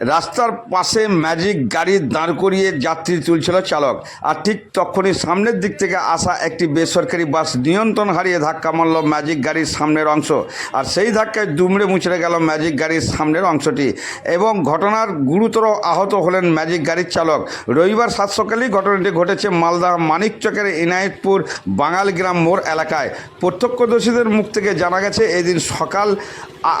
রাস্তার পাশে ম্যাজিক গাড়ি দাঁড় করিয়ে যাত্রী তুলছিল চালক। আর ঠিক তখনই সামনের দিক থেকে আসা একটি বেসরকারি বাস নিয়ন্ত্রণ হারিয়ে ধাক্কা মারল ম্যাজিক গাড়ির সামনের অংশ। আর সেই ধাক্কায় দুমড়ে মুচড়ে গেল ম্যাজিক গাড়ির সামনের অংশটি। এবং ঘটনার গুরুতর আহত হলেন ম্যাজিক গাড়ির চালক। রবিবার সাত সকালেই ঘটনাটি ঘটেছে মালদা মানিকচকের ইনায়েতপুর বাঙালগ্রাম মোড় এলাকায়। প্রত্যক্ষদর্শীদের মুখ থেকে জানা গেছে, এদিন সকাল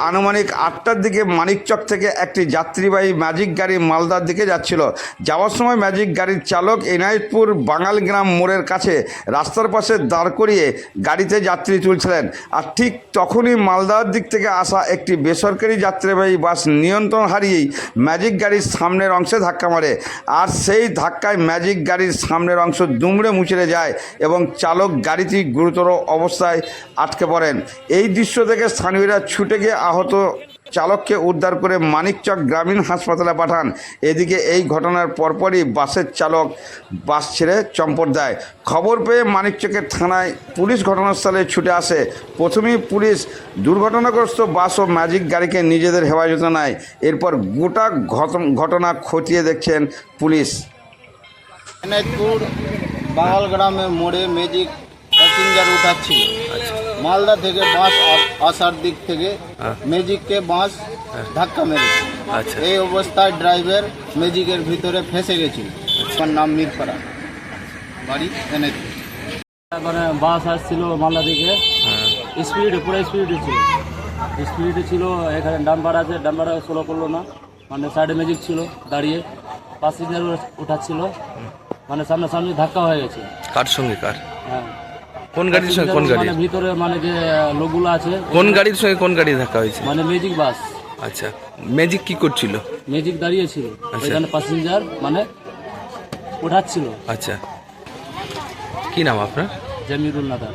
আনুমানিক আটটার দিকে মানিকচক থেকে একটি যাত্রীবাহী ম্যাজিক গাড়ি মালদার দিকে যাচ্ছিল। যাওয়ার সময় ম্যাজিক গাড়ির চালক এনায়েতপুর বাঙালগ্রাম মোড়ের কাছে রাস্তার পাশে দাঁড় করিয়ে গাড়িতে যাত্রী তুলছিলেন। আর ঠিক তখনই মালদার দিক থেকে আসা একটি বেসরকারি যাত্রীবাহী বাস নিয়ন্ত্রণ হারিয়েই ম্যাজিক গাড়ির সামনের অংশে ধাক্কা মারে। আর সেই ধাক্কায় ম্যাজিক গাড়ির সামনের অংশ দুমড়ে মুচড়ে যায় এবং চালক গাড়িটি গুরুতর অবস্থায় আটকে পড়েন। এই দৃশ্য থেকে স্থানীয়রা ছুটে গিয়ে আহত চালককে উদ্ধার করে মানিকচক গ্রামীণ হাসপাতালে পাঠান। এদিকে এই ঘটনার পরপরই বাসের চালক বাস ছেড়ে চম্পট দেয়। খবর পেয়ে মানিকচকের থানায় পুলিশ ঘটনাস্থলে ছুটে আসে। প্রথমেই পুলিশ দুর্ঘটনাগ্রস্ত বাস ও ম্যাজিক গাড়িকে নিজেদের হেফাজতে নেয়। এরপর গোটা ঘট- ঘটনা খতিয়ে দেখছেন পুলিশ। বাঙাল গ্রামে মোড়ে ম্যাজিক প্যাসেঞ্জার উঠাচ্ছিল। মালদা থেকে বাস আসার দিক থেকে ম্যাজিককে বাস ধাক্কা মেরেছে। আচ্ছা। এই অবস্থায় ড্রাইভার ম্যাজিকের ভিতরে ফেসে গেছিল। তার নাম মিরপাড়া। বাড়ি এনায়তপুর মানে বাস আসছিল মালদা থেকে। স্পিডে পুরো স্পিড ছিল। স্পিড ছিল এখানে ডাম্পার আছে ডাম্পার স্লো করল না। মানে সাইডে ম্যাজিক ছিল দাঁড়িয়ে। প্যাসেঞ্জার উঠাচ্ছিল। মানে সামনে সামনে ধাক্কা হয়ে গেছে। কার সঙ্গে কার? হ্যাঁ। কোন গাড়ির সঙ্গে কোন গাড়ি? মানে ভিতরে মানে যে লোকগুলো আছে কোন গাড়ির সঙ্গে কোন গাড়ি ধাক্কা হয়েছে? মানে ম্যাজিক বাস আচ্ছা ম্যাজিক কি করছিল? ম্যাজিক দাঁড়িয়ে ছিল আচ্ছা। এখানে প্যাসেঞ্জার মানে উঠাচ্ছিল আচ্ছা। কি নাম আপনার? জামিরুল নাদার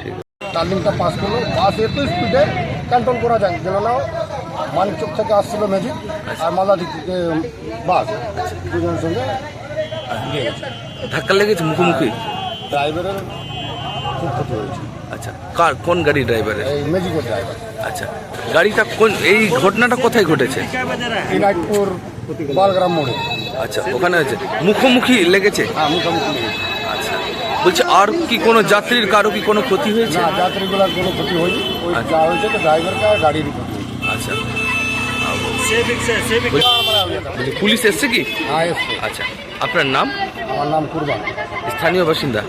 ঠিক টার্নিংটা পাস করল। বাস এত স্পিডে কন্ট্রোল করা যায়। যেন না মানিকচক থেকে আসছিল ম্যাজিক আর মালদা দিক থেকে বাস দুজনের সঙ্গে ধাক্কা লেগেছে মুখোমুখি? ড্রাইভারের খুব ক্ষতি হয়েছে। আচ্ছা কার কোন গাড়ি ড্রাইভারের এই ম্যাজিকের ড্রাইভার আচ্ছা গাড়িটা কোন এই ঘটনাটা কোথায় ঘটেছে? দিনাজপুর বালগ্রাম মোড়ে। আচ্ছা ওখানে আছে মুখোমুখি লেগেছে? হ্যাঁ মুখোমুখি লেগেছে। আচ্ছা বলছি আর কি কোনো যাত্রীর কারও কি কোনো ক্ষতি হয়েছে? না যাত্রীগুলোর কোনো ক্ষতি হয়নি। ওই যা হয়েছে তো ড্রাইভারকে আর গাড়িরই ক্ষতি আচ্ছা। পুলিশ এসছে কি? হ্যাঁ আচ্ছা আপনার নাম? আমার নাম কুরবান। স্থানীয় বাসিন্দা?